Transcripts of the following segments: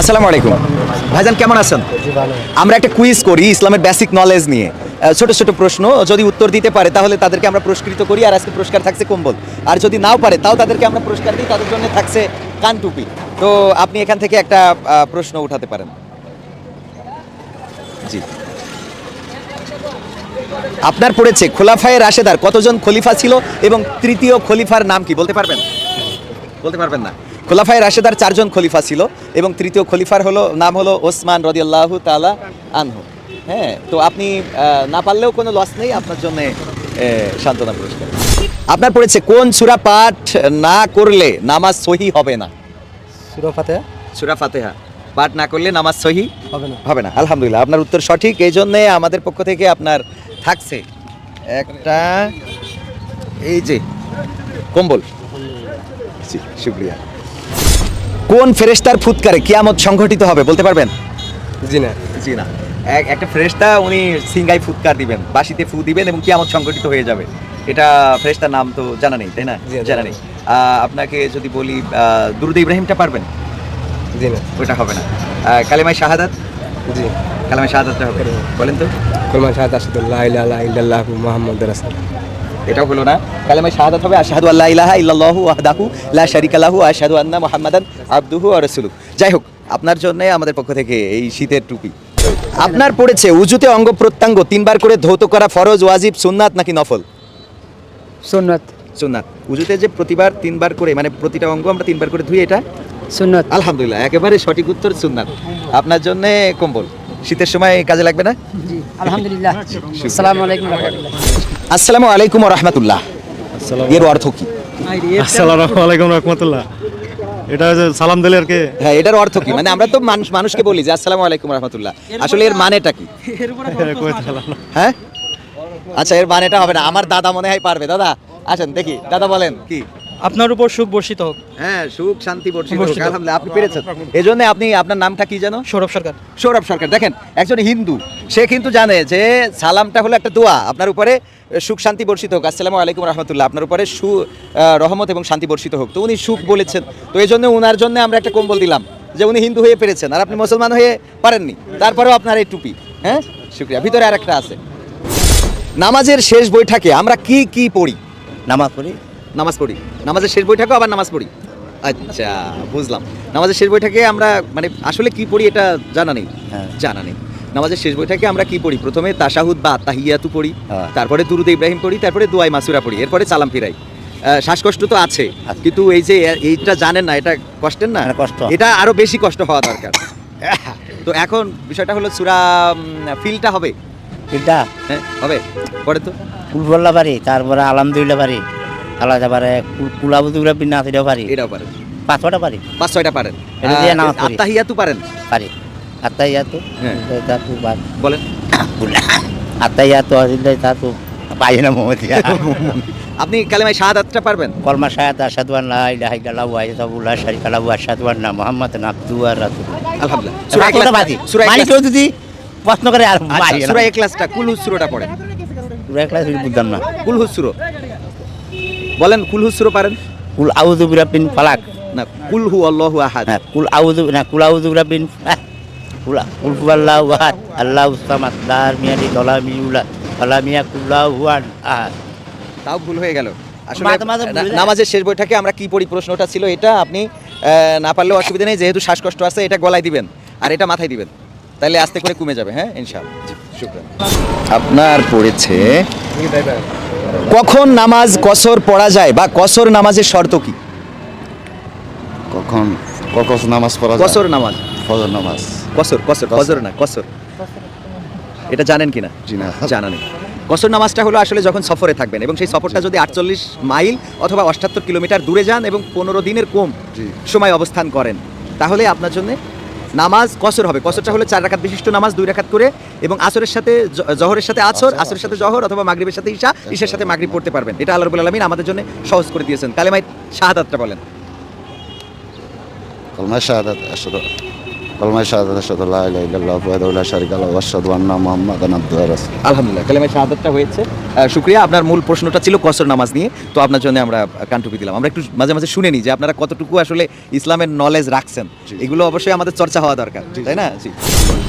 আসসালামু আলাইকুম। ভাইজান, কেমন আছেন? আমরা একটা কুইজ করি ইসলামের বেসিক নলেজ নিয়ে। ছোট ছোট প্রশ্ন, যদি উত্তর দিতে পারে তাহলে তাদেরকে আমরা পুরস্কৃত করি, আর আজকে পুরস্কার থাকছে কম্বল। আর যদি নাও পারে তাও তাদেরকে আমরা পুরস্কার দিই, তাদের জন্য থাকছে কান টুপি। তো আপনি এখান থেকে একটা প্রশ্ন উঠাতে পারেন। জি। আপনার পড়েছে খোলাফায়ে রাশেদার কতজন খলিফা ছিল এবং তৃতীয় খলিফার নাম কি? বলতে পারবেন? বলতে পারবেন না। খোলাফায়ে রাশেদার চারজন খলিফা ছিল এবং তৃতীয় খলিফার হলো নাম হলো ওসমান রদিয়াল্লাহু তালা আনহু। হ্যাঁ তো আপনি না পারলেও কোনো লস নেই আপনার জন্য সান্ত্বনা পুরস্কার আপনার পড়েছে কোন সূরা পাঠ না করলে নামাজ সহি হবে না? সুরা ফাতেহা? সূরা ফাতেহা। পাঠ না করলে নামাজ সহি হবে না। হবে না। আলহামদুলিল্লাহ আপনার উত্তর সঠিক এই জন্য আমাদের পক্ষ থেকে আপনার থাকছে। একটা এই যে কম্বল। জি শুক্রিয়া। কোন ফেরেশতার ফুৎকারে কিয়ামত সংঘটিত হবে বলতে পারবেন? জি না। জি না। এক একটা ফেরেশতা উনি সিঙ্গাই ফুৎকার দিবেন বাঁশিতে ফু দিবেন এবং কিয়ামত সংঘটিত হয়ে যাবে। এটা ফেরেশতার নাম তো জানা নেই তাই না? জানা নেই। আপনাকে যদি বলি দুরুদ ইব্রাহিমটা পারবেন? জি না। ওটা হবে না। কালেমাই শাহাদাত? জি। কালেমাই শাহাদাতটা হবে। বলেন তো। কলমা শাহাদ আসাদুল্লাহ ইলাহা ইল্লাল্লাহ এটাও হলো না। কালেমায় শাহাদাত হবে আশহাদু আল্লা ইলাহা ইল্লাল্লাহু ওয়াহদাহু লা শারিকা লাহু আশহাদু আন্না মুহাম্মাদান আবদুহু ওয়া রাসূলুহু। যাই হোক আপনার জন্য আমাদের পক্ষ থেকে এই শীতের টুপি। আপনার পড়েছে উজুতে অঙ্গ প্রত্যঙ্গ তিনবার করে ধৌত করা ফরজ ওয়াজিব সুন্নাত নাকি নফল? সুন্নত। সুন্নাত। উজুতে যে প্রতিবার তিনবার করে মানে প্রতিটা অঙ্গ আমরা তিনবার করে ধুই এটা? সুন্নত। আলহামদুলিল্লাহ একেবারে সঠিক উত্তর সুন্নাত। আপনার জন্য কম্বল। শীতের সময় কাজে লাগবে না? আলহামদুলিল্লাহ। আসসালামু আলাইকুম। আসসালামু আলাইকুম রহমতুল্লাহ। এর অর্থ কি? আসসালামু আলাইকুম রহমতুল্লাহ। এটা হচ্ছে সালাম দিলে আর কি? হ্যাঁ এটার অর্থ কি? মানে আমরা তো মানুষ মানুষকে বলি যে আসসালামু আলাইকুম রহমতুল্লাহ। আসলে এর মানেটা কি। হ্যাঁ? আচ্ছা এর মানেটা হবে না। আমার দাদা মনে হয় পারবে। দাদা আসেন দেখি। দাদা বলেন কি? আপনার উপর সুখ বর্ষিত হোক। হ্যাঁ সুখ শান্তি বর্ষিত হোক। বর্ষিত আলহামদুলিল্লাহ আপনি পেরেছেন। এই জন্য আপনি আপনার নামটা কি যেন? সৌরভ সরকার। সৌরভ সরকার। দেখেন একজন হিন্দু সে কিন্তু জানে যে সালামটা হলো একটা দোয়া আপনার উপরে সুখ শান্তি বর্ষিত হোক। আসসালামু আলাইকুম রহমতুল্লাহ আপনার উপরে সু আহ, রহমত এবং শান্তি বর্ষিত হোক। তো উনি সুখ বলেছেন। তো এই জন্য ওনার জন্য আমরা একটা কম্বল দিলাম যে উনি হিন্দু হয়ে পেরেছেন আর আপনি মুসলমান হয়ে পারেননি। তারপরেও আপনার এই টুপি হ্যাঁ? শুক্রিয়া। ভিতরে আর একটা আছে। নামাজের শেষ বৈঠকে আমরা কি কি পড়ি? নামাজ পড়ি? নামাজ পড়ি। নামাজের শেষ বৈঠকে আবার নামাজ পড়ি। আচ্ছা বুঝলাম। নামাজের শেষ বৈঠকে আমরা মানে আসলে কি পড়ি এটা জানা নেই। হ্যাঁ। জানা নেই। নামাজের শেষ বৈঠকে আমরা কি পড়ি? প্রথমে তাশাহুদ বা তাহিয়াতু পড়ি হ্যাঁ। তারপরে দুরুদ ইব্রাহিম পড়ি তারপরে দোয়াই মাসুরা পড়ি এরপরে সালাম ফিরাই। শ্বাসকষ্ট তো আছে। কিন্তু এই যে এইটা জানেন না এটা কষ্টের না? কষ্ট। এটা আরও বেশি কষ্ট হওয়া দরকার। তো এখন বিষয়টা হলো সুরা ফিলটা হবে? এটা হ্যাঁ হবে? পরে তো? ফুলফল্লা পারি তারপরে আলহামদুলিল্লাহ পারি আলাদা পারে কুলাবুদুরা পিনা সেটাও পারি এটাও পারেন পাঁচ ছটা পারি। পাঁচ ছয়টা পারেন। এটা দিয়ে নামাজ পড়ি। আত্মাহিয়াতু পারেন? পারি। আত্মাইয়া তো হ্যাঁ। তাতু বাদ। বলেন। আসলে তাতু পাই না মোহাম্মদিয়া আপনি কালেমায় শাহাদাতটা পারবেন? কলমা শাহাদ আসাদু আল্লাহ ইলাহা ইল্লাল্লাহ ওয়া ইলাহা শারিকা লাহু আশহাদু আন্না মুহাম্মাদান আবদুহু ওয়া রাসূলুহু। আলহামদুলিল্লাহ। সূরা ইখলাস পারি সূরা মানে ইখলাস কেউ যদি প্রশ্ন করে আর আচ্ছা, সূরা ইখলাসটা কুলহু সূরাটা পড়েন। সূরা ক্লাস বুঝতাম না। কুলহু সূরা। বলেন কুলহু সূরা পারেন। কুল আউযু বিরাব্বিন ফালাক। না কুলহু আল্লাহু আহাদ। হ্যাঁ কুল আউযু না কুল আউযু বিরাব্বিন কুল কুল হুয়াল্লাহু আহাদ। আল্লাহু সামাদ লার মিয়াদি দলা মিউলা আলা মিয়া কুল্লাহু আহাদ। তাও ভুল হয়ে গেল। আসলে। নামাজের শেষ বৈঠকে আমরা কি পড়ি প্রশ্নটা ছিল এটা আপনি আহ, না পারলেও অসুবিধা নেই যেহেতু শ্বাসকষ্ট আছে এটা গলায় দিবেন আর এটা মাথায় দিবেন। তাহলে আস্তে করে কমে যাবে হ্যাঁ? ইনশাআল্লাহ। আপনার পড়েছে কখন নামাজ কসর পড়া যায় বা কসর নামাজের শর্ত কি? কখন কখন নামাজ পড়া যায়? কসর নামাজ। ফজর নামাজ। কসর কসর কসর। না কসর। এটা জানেন কিনা? জি না। জানা নেই। কসর নামাজটা হলো আসলে যখন সফরে থাকবেন এবং সেই সফরটা যদি আটচল্লিশ মাইল অথবা অষ্টাত্তর কিলোমিটার দূরে যান এবং পনেরো দিনের কম সময় অবস্থান করেন তাহলে আপনার জন্য নামাজ কসর হবে। কসরটা হলো চার রাখাত বিশিষ্ট নামাজ দুই রাখাত করে এবং আসরের সাথে জহরের সাথে আসর আসরের সাথে জহর অথবা মাগরীবের সাথে ঈশা ঈশার সাথে মাগরীব পড়তে পারবেন। এটা আল্লাহ রবুল আলমিন আমাদের জন্য সহজ করে দিয়েছেন। কালেমাই শাহাদাতটা বলেন। শাহাদাত কলমায় শাহাদাত আশহাদু আল্লা ইলাহা ইল্লাল্লাহু ওয়াহদাহু লা শারীকা লাহু ওয়া আশহাদু আন্না মুহাম্মাদান আবদুহু ওয়া রাসূলুহু আলহামদুলিল্লাহ কালেমায় শাহাদাতটা হয়েছে। আহ, শুক্রিয়া আপনার মূল প্রশ্নটা ছিল কসর নামাজ নিয়ে তো আপনার জন্য আমরা কান্টুপি দিলাম। আমরা একটু মাঝে মাঝে শুনে নিই যে আপনারা কতটুকু আসলে ইসলামের নলেজ রাখছেন। এগুলো অবশ্যই আমাদের চর্চা হওয়া দরকার তাই না? জি।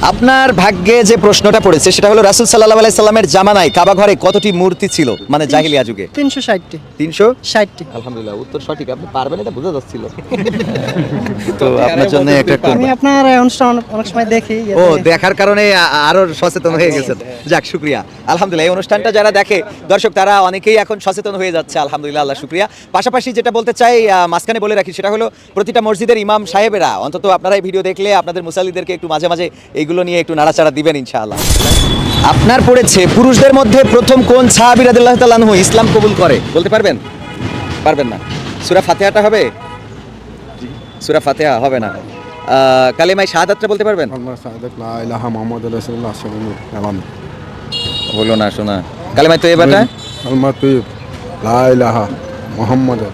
আপনার ভাগ্যে যে প্রশ্নটা পড়েছে সেটা হলো রাসূল সাল্লাল্লাহু আলাইহি সাল্লামের জামানায় কাবা ঘরে কতটি মূর্তি ছিল? মানে জাহিলিয়া যুগে। তিনশো ষাটটি। তিনশো? ষাটটি। আলহামদুলিল্লাহ উত্তর সঠিক। আপনি পারবেন এটা বোঝা যাচ্ছিল। তো আপনার জন্য একটা আমি আপনার অনুষ্ঠান অনেক সময় দেখি ও দেখার কারণে আরও সচেতন হয়ে গেছেন। যাক শুক্রিয়া। আলহামদুলিল্লাহ এই অনুষ্ঠানটা যারা দেখে দর্শক তারা অনেকেই এখন সচেতন হয়ে যাচ্ছে আলহামদুলিল্লাহ আল্লাহ শুক্রিয়া। পাশাপাশি যেটা বলতে চাই মাঝখানে বলে রাখি সেটা হলো প্রতিটা মসজিদের ইমাম সাহেবেরা অন্তত আপনারা এই ভিডিও দেখলে আপনাদের মুসাল্লিদেরকে একটু মাঝে মাঝে এইগুলো নিয়ে একটু নাড়াচাড়া দিবেন ইনশাআল্লাহ। আপনার পড়েছে পুরুষদের মধ্যে প্রথম কোন সাহাবী রাদিয়াল্লাহু তাআলা ইসলাম কবুল করে? বলতে পারবেন? পারবেন না। সুরা ফাতিহাটা হবে? সুরা ফাতিহা হবে না। আহ, কালেমায় শাহাদাতটা বলতে পারবেন? হলো না শোনা। কালেমায় তো এবারটা কালমা তাইয়্যিব লা ইলাহা মুহাম্মাদুর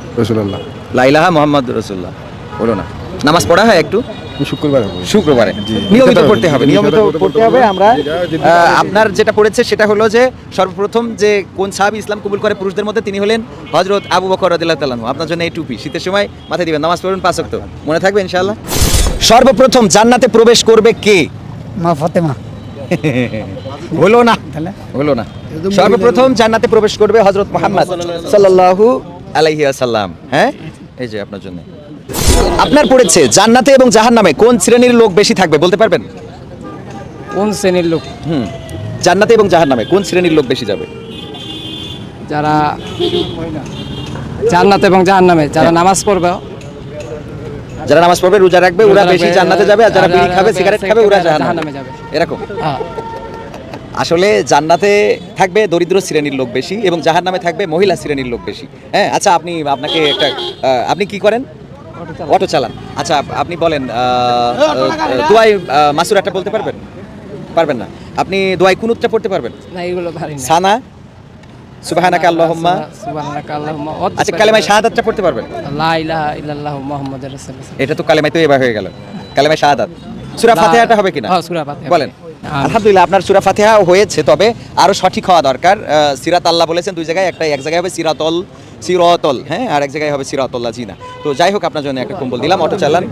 লাইলাহা মোহাম্মদ রসুল্লাহ হলো না। নামাজ পড়া হয় একটু? শুক্রবার শুক্রবারে। নিয়মিত পড়তে হবে নিয়মিত পড়তে হবে আমরা। আপনার যেটা পড়েছে সেটা হলো যে সর্বপ্রথম যে কোন সাহাবী ইসলাম কবুল করে পুরুষদের মধ্যে তিনি হলেন হজরত আবু বকর আপনার জন্য এই টুপি। শীতের সময় মাথায় দিবেন নামাজ পড়বেন পাঁচ ওয়াক্ত। মনে থাকবে ইনশাআল্লাহ? সর্বপ্রথম জান্নাতে প্রবেশ করবে কে? মা ফাতেমা। হলো না। হলো না। সর্বপ্রথম জান্নাতে প্রবেশ করবে হজরত মোহাম্মদ সাল্লাল্লাহু আলাইহি আসাল্লাম হ্যাঁ? এই যে আপনার জন্য। আপনার পড়েছে জান্নাতে এবং জাহান্নামে কোন শ্রেণির লোক বেশি থাকবে বলতে পারবেন? কোন শ্রেণির লোক? হুম। জান্নাতে এবং জাহান্নামে কোন শ্রেণির লোক বেশি যাবে? যারা জান্নাত এবং জাহান্নামে যারা নামাজ পড়বে যারা নামাজ পড়বে রোজা রাখবে ওরা বেশি জান্নাতে যাবে আর যারা বিড়ি খাবে সিগারেট খাবে ওরা জাহান্নামে যাবে। এরকম। হ্যাঁ। আসলে জান্নাতে থাকবে দরিদ্র শ্রেণির লোক বেশি এবং জাহান্নামে থাকবে মহিলা শ্রেণির লোক বেশি। হ্যাঁ আচ্ছা আপনি আপনাকে একটা আপনি কি করেন? অটো চালান। আচ্ছা আপনি বলেন আহ, দোয়াই মাসুরাটা বলতে পারবেন? পারবেন না। আপনি দোয়াই কুনুতটা পড়তে পারবেন? না এগুলো সানা? সুবহানাকা আল্লাহুম্মা। সুবহানাকা আল্লাহুম্মা। আচ্ছা কালেমায় শাহাদাতটা পড়তে পারবেন? লা ইলাহা ইল্লাল্লাহু মুহাম্মাদুর রাসূলুল্লাহ। এটা তো কালেমায় তো হয়ে গেল। কালেমায় শাহাদাত। সূরা ফাতিহাটা হবে কিনা? হ্যাঁ, সূরা ফাতিহা। বলেন। আলহামদুলিল্লাহ আপনার সূরা ফাতিহা হয়েছে তবে আরও সঠিক হওয়া দরকার। সিরাত আল্লাহ বলেছেন দুই জায়গায় একটা এক জায়গায় হবে সিরাতল সিরতল হ্যাঁ আর এক জায়গায় হবে সিরাতল্লাহ জিনা তো যাই হোক আপনার জন্য একটা কম্বল দিলাম অটো চালান